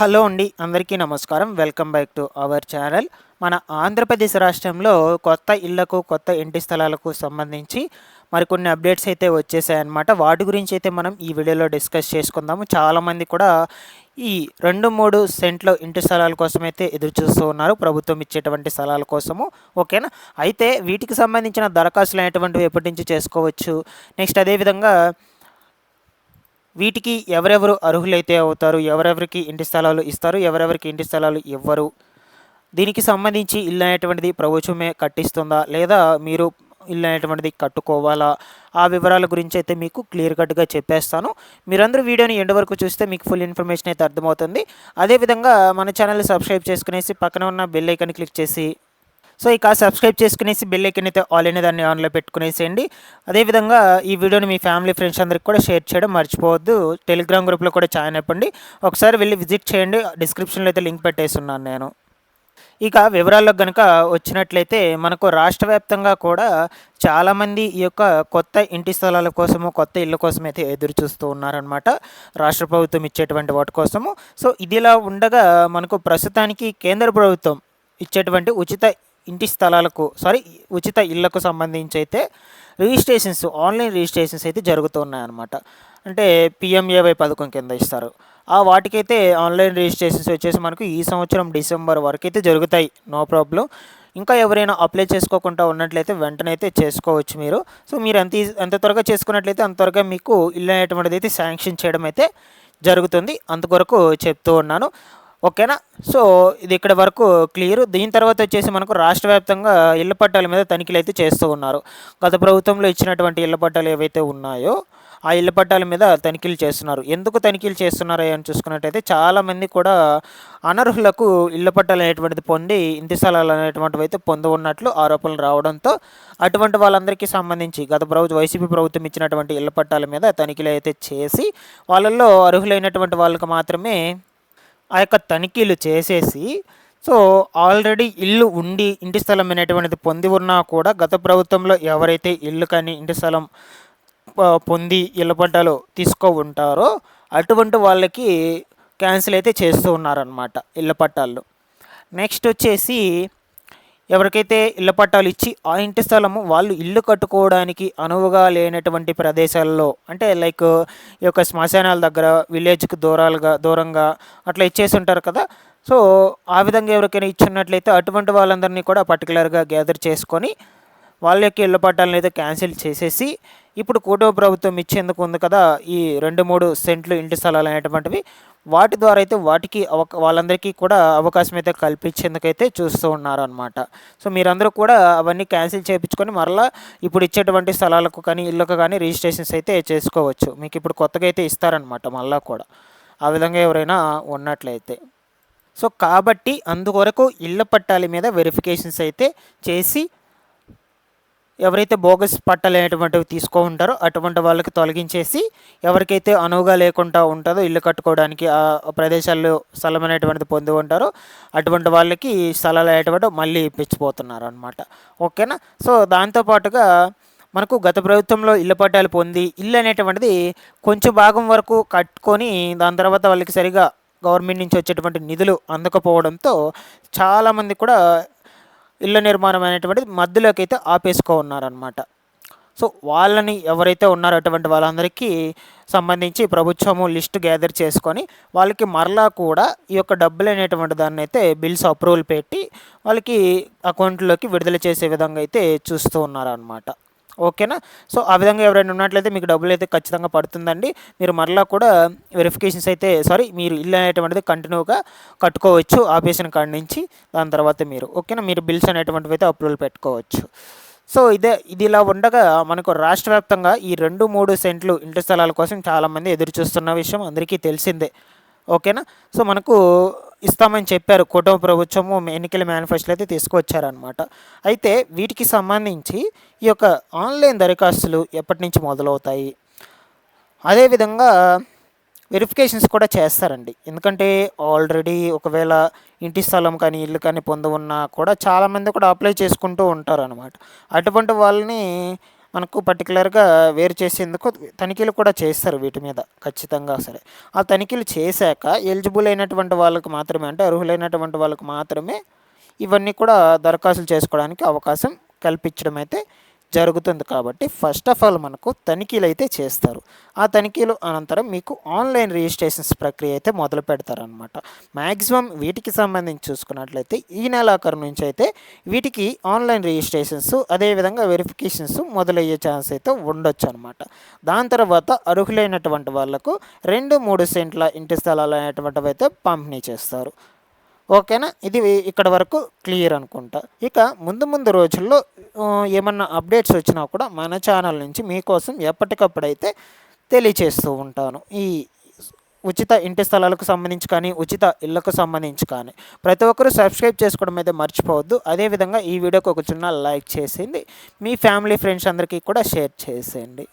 Hello అండి అందరికీ నమస్కారం. Welcome back to our channel. మన ఆంధ్రప్రదేశ్ రాష్ట్రంలో కొత్త ఇళ్ళకు కొత్త ఇంటి స్థలాలకు సంబంధించి మరికొన్ని అప్డేట్స్ అయితే వచ్చేసాయన్నమాట. వాటి గురించి అయితే మనం ఈ వీడియోలో డిస్కస్ చేసుకుందాము. చాలామంది కూడా ఈ రెండు మూడు సెంట్లో ఇంటి స్థలాల కోసం అయితే ఎదురు చూస్తూ ఉన్నారు. ప్రభుత్వం ఇచ్చేటువంటి స్థలాల కోసము. ఓకేనా? అయితే వీటికి సంబంధించిన దరఖాస్తులు అనేటువంటివి ఎప్పటి నుంచి చేసుకోవచ్చు? నెక్స్ట్ అదేవిధంగా వీటికి ఎవరెవరు అర్హులైతే అవుతారు ఎవరెవరికి ఇంటి స్థలాలు ఇస్తారు ఎవరెవరికి ఇంటి స్థలాలు ఇవ్వరు? దీనికి సంబంధించి ఇల్లు అనేటువంటిది ప్రభుత్వమే కట్టిస్తుందా? లేదా మీరు ఇల్లు అనేటువంటిది కట్టుకోవాలా? ఆ వివరాల గురించి అయితే మీకు క్లియర్ కట్గా చెప్పేస్తాను. మీరందరూ వీడియోని ఎండ్ వరకు చూస్తే మీకు ఫుల్ ఇన్ఫర్మేషన్ అయితే అర్థమవుతుంది. అదేవిధంగా మన ఛానల్ని సబ్స్క్రైబ్ చేసుకునేసి పక్కన ఉన్న బెల్ ఐకాన్ క్లిక్ చేసి సో ఇక సబ్స్క్రైబ్ చేసుకునేసి బెల్ ఐకన్ అయితే ఆల్ అనే దాన్ని ఆన్లో పెట్టుకునేసేయండి. అదేవిధంగా ఈ వీడియోని మీ ఫ్యామిలీ ఫ్రెండ్స్ అందరికి కూడా షేర్ చేయడం మర్చిపోవద్దు. టెలిగ్రామ్ గ్రూప్లో కూడా జాయిన్ అయిపోండి ఒకసారి వెళ్ళి విజిట్ చేయండి. డిస్క్రిప్షన్లో అయితే లింక్ పెట్టేస్తున్నాను నేను. ఇక వివరాల్లో కనుక వచ్చినట్లయితే మనకు రాష్ట్ర వ్యాప్తంగా కూడా చాలామంది ఈ యొక్క కొత్త ఇంటి స్థలాల కోసము కొత్త ఇళ్ళ కోసం అయితే ఎదురు చూస్తూ ఉన్నారనమాట రాష్ట్ర ప్రభుత్వం ఇచ్చేటువంటి వాటి కోసము. సో ఇదిలా ఉండగా మనకు ప్రస్తుతానికి కేంద్ర ప్రభుత్వం ఇచ్చేటువంటి ఉచిత ఇంటి స్థలాలకు సారీ ఉచిత ఇళ్ళకు సంబంధించి అయితే రిజిస్ట్రేషన్స్ ఆన్లైన్ రిజిస్ట్రేషన్స్ అయితే జరుగుతున్నాయన్నమాట. అంటే పిఎంఏవై పథకం కింద ఇస్తారు. ఆ వాటికైతే ఆన్లైన్ రిజిస్ట్రేషన్స్ వచ్చేసి మనకు ఈ సంవత్సరం డిసెంబర్ వరకు అయితే జరుగుతాయి. No problem. ఇంకా ఎవరైనా అప్లై చేసుకోకుండా ఉన్నట్లయితే వెంటనే అయితే చేసుకోవచ్చు మీరు. సో మీరు ఎంత ఎంత త్వరగా చేసుకున్నట్లయితే అంత త్వరగా మీకు ఇల్లు అనేటువంటిది అయితే శాంక్షన్ చేయడం అయితే జరుగుతుంది. అంతవరకు చెప్తూ ఉన్నాను. ఓకేనా? సో ఇది ఇక్కడ వరకు క్లియర్. దీని తర్వాత వచ్చేసి మనకు రాష్ట్ర వ్యాప్తంగా ఇళ్ళ పట్టాల మీద తనిఖీలు అయితే చేస్తూ ఉన్నారు. గత ప్రభుత్వంలో ఇచ్చినటువంటి ఇళ్ళ పట్టాలు ఏవైతే ఉన్నాయో ఆ ఇళ్ళ పట్టాల మీద తనిఖీలు చేస్తున్నారు. ఎందుకు తనిఖీలు చేస్తున్నారు అని చూసుకున్నట్టయితే చాలామంది కూడా అనర్హులకు ఇళ్ళ పట్టాలు అనేటువంటిది పొంది ఇంటి స్థలాలు అనేటువంటివి అయితే పొంది ఉన్నట్లు ఆరోపణలు రావడంతో అటువంటి వాళ్ళందరికీ సంబంధించి గత ప్రభుత్వం వైసీపీ ప్రభుత్వం ఇచ్చినటువంటి ఇళ్ళ పట్టాల మీద తనిఖీలు అయితే చేసి వాళ్ళల్లో అర్హులైనటువంటి వాళ్ళకు మాత్రమే ఆ యొక్క తనిఖీలు చేసేసి సో ఆల్రెడీ ఇల్లు ఉండి ఇంటి స్థలం అనేటువంటిది పొంది ఉన్నా కూడా గత ప్రభుత్వంలో ఎవరైతే ఇల్లు కానీ ఇంటి స్థలం పొంది ఇళ్ళ పట్టాలు తీసుకో ఉంటారో అటువంటి వాళ్ళకి క్యాన్సిల్ అయితే చేస్తూ ఉన్నారనమాట ఇళ్ళ పట్టాలు నెక్స్ట్ వచ్చేసి ఎవరికైతే ఇళ్ళ పట్టాలు ఇచ్చి ఆ ఇంటి స్థలము వాళ్ళు ఇల్లు కట్టుకోవడానికి అనువుగా లేనటువంటి ప్రదేశాల్లో అంటే లైక్ ఈ యొక్క శ్మశానాల దగ్గర విలేజ్కి దూరాలుగా దూరంగా అట్లా ఇచ్చేసి ఉంటారు కదా. సో ఆ విధంగా ఎవరికైనా ఇచ్చినట్లయితే అటువంటి వాళ్ళందరినీ కూడా పర్టికులర్గా గ్యాదర్ చేసుకొని వాళ్ళ యొక్క ఇళ్ళ పట్టాలను అయితే క్యాన్సిల్ చేసేసి ఇప్పుడు కూటమి ప్రభుత్వం ఇచ్చేందుకు ఉంది కదా ఈ రెండు మూడు సెంట్లు ఇంటి స్థలాలు అనేటువంటివి వాటి ద్వారా అయితే వాటికి వాళ్ళందరికీ కూడా అవకాశం అయితే కల్పించేందుకైతే చూస్తూ ఉన్నారు అనమాట సో మీరందరూ కూడా అవన్నీ క్యాన్సిల్ చేయించుకొని మరలా ఇప్పుడు ఇచ్చేటువంటి స్థలాలకు కానీ ఇళ్ళకు కానీ రిజిస్ట్రేషన్స్ అయితే చేసుకోవచ్చు. మీకు ఇప్పుడు కొత్తగా అయితే ఇస్తారనమాట మళ్ళా కూడా. ఆ విధంగా ఎవరైనా ఉన్నట్లయితే. సో కాబట్టి అందువరకు ఇళ్ళ పట్టాల మీద వెరిఫికేషన్స్ అయితే చేసి ఎవరైతే బోగస్ పట్టాలు అనేటువంటివి తీసుకో ఉంటారో అటువంటి వాళ్ళకి తొలగించేసి ఎవరికైతే అనువుగా లేకుండా ఉంటుందో ఇల్లు కట్టుకోవడానికి ఆ ప్రదేశాల్లో స్థలం అనేటువంటిది పొంది ఉంటారో అటువంటి వాళ్ళకి స్థలాలు అనేటువంటి మళ్ళీ ఇప్పించిపోతున్నారు అనమాట ఓకేనా? సో దాంతోపాటుగా మనకు గత ప్రభుత్వంలో ఇళ్ళ పట్టాలు పొంది ఇల్లు అనేటువంటిది కొంచెం భాగం వరకు కట్టుకొని దాని తర్వాత వాళ్ళకి సరిగా గవర్నమెంట్ నుంచి వచ్చేటువంటి నిధులు అందకపోవడంతో చాలామంది కూడా ఇళ్ళ నిర్మాణం అనేటువంటిది మధ్యలోకి అయితే ఆపేసుకో ఉన్నారనమాట సో వాళ్ళని ఎవరైతే ఉన్నారో అటువంటి వాళ్ళందరికీ సంబంధించి ప్రభుత్వము లిస్ట్ గ్యాదర్ చేసుకొని వాళ్ళకి మరలా కూడా ఈ యొక్క డబ్బులు అనేటువంటి దాన్ని అయితే బిల్స్ అప్రూవల్ పెట్టి వాళ్ళకి అకౌంట్లోకి విడుదల చేసే విధంగా అయితే చూస్తూ ఉన్నారనమాట ఓకేనా? సో ఆ విధంగా ఎవరైనా ఉన్నట్లయితే మీకు డబ్బులు అయితే ఖచ్చితంగా పడుతుందండి. మీరు మరలా కూడా వెరిఫికేషన్స్ అయితే సారీ మీరు ఇల్లు అనేటువంటిది కంటిన్యూగా కట్టుకోవచ్చు ఆపేసిన కాడి నుంచి. దాని తర్వాత మీరు ఓకేనా? మీరు బిల్స్ అనేటువంటివి అయితే అప్రూవల్ పెట్టుకోవచ్చు. సో ఇదే ఇది ఇలా ఉండగా మనకు రాష్ట్ర వ్యాప్తంగా ఈ రెండు మూడు సెంట్లు ఇంటి స్థలాల కోసం చాలామంది ఎదురు చూస్తున్న విషయం అందరికీ తెలిసిందే. ఓకేనా? సో మనకు ఇస్తామని చెప్పారు కుటుంబ ప్రభుత్వము ఎన్నికల మేనిఫెస్టోలు అయితే తీసుకొచ్చారనమాట అయితే వీటికి సంబంధించి ఈ యొక్క ఆన్లైన్ దరఖాస్తులు ఎప్పటి నుంచి మొదలవుతాయి? అదేవిధంగా వెరిఫికేషన్స్ కూడా చేస్తారండి. ఎందుకంటే ఆల్రెడీ ఒకవేళ ఇంటి స్థలం కానీ ఇల్లు కానీ పొందవున్నా కూడా చాలామంది కూడా అప్లై చేసుకుంటూ ఉంటారనమాట అటువంటి వాళ్ళని మనకు పర్టికులర్గా వేరు చేసేందుకు తనిఖీలు కూడా చేస్తారు వీటి మీద ఖచ్చితంగా సరే. ఆ తనిఖీలు చేశాక ఎలిజిబుల్ అయినటువంటి వాళ్ళకు మాత్రమే అంటే అర్హులైనటువంటి వాళ్ళకు మాత్రమే ఇవన్నీ కూడా దరఖాస్తులు చేసుకోవడానికి అవకాశం కల్పించడం అయితే జరుగుతుంది కాబట్టి ఫస్ట్ ఆఫ్ ఆల్ మనకు తనిఖీలు అయితే చేస్తారు. ఆ తనిఖీలు అనంతరం మీకు ఆన్లైన్ రిజిస్ట్రేషన్స్ ప్రక్రియ అయితే మొదలు పెడతారనమాట మ్యాక్సిమం వీటికి సంబంధించి చూసుకున్నట్లయితే ఈ నెలాఖరు నుంచి అయితే వీటికి ఆన్లైన్ రిజిస్ట్రేషన్స్ అదేవిధంగా వెరిఫికేషన్స్ మొదలయ్యే ఛాన్స్ అయితే ఉండొచ్చు అనమాట దాని తర్వాత అర్హులైనటువంటి వాళ్ళకు రెండు మూడు సెంట్ల ఇంటి స్థలాలు అనేటువంటివి అయితే పంపిణీ చేస్తారు. ఓకేనా? ఇది ఇక్కడ వరకు క్లియర్ అనుకుంటా. ఇక ముందు ముందు రోజుల్లో ఏమన్నా అప్డేట్స్ వచ్చినా కూడా మన ఛానల్ నుంచి మీకోసం ఎప్పటికప్పుడైతే తెలియచేస్తూ ఉంటాను. ఈ ఉచిత ఇంటి స్థలాలకు సంబంధించి కానీ ఉచిత ఇళ్ళకు సంబంధించి కానీ. ప్రతి ఒక్కరూ సబ్స్క్రైబ్ చేసుకోవడం అయితే మర్చిపోవద్దు. అదేవిధంగా ఈ వీడియోకి ఒక చిన్న లైక్ చేసింది మీ ఫ్యామిలీ ఫ్రెండ్స్ అందరికీ కూడా షేర్ చేసేయండి.